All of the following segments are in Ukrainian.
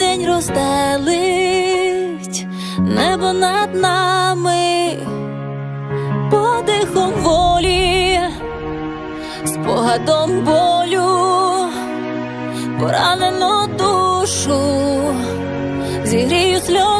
що розстелить небо над нами, подихом волі, спогадом болю, поранено душу, зігрію сльозою.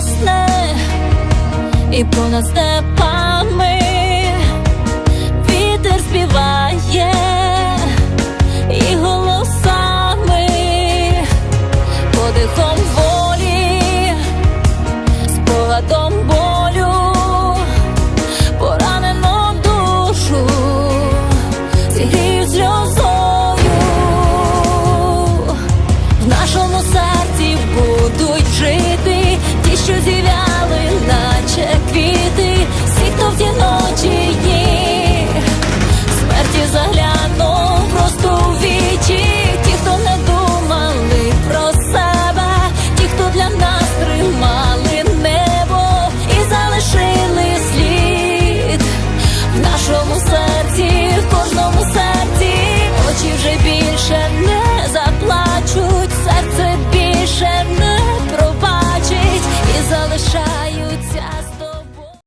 гасне і понад степами вітер співає і голосами подихом волі, спогадом болю, поранено душу, зігрів сльозою в нашому серці будуть жити.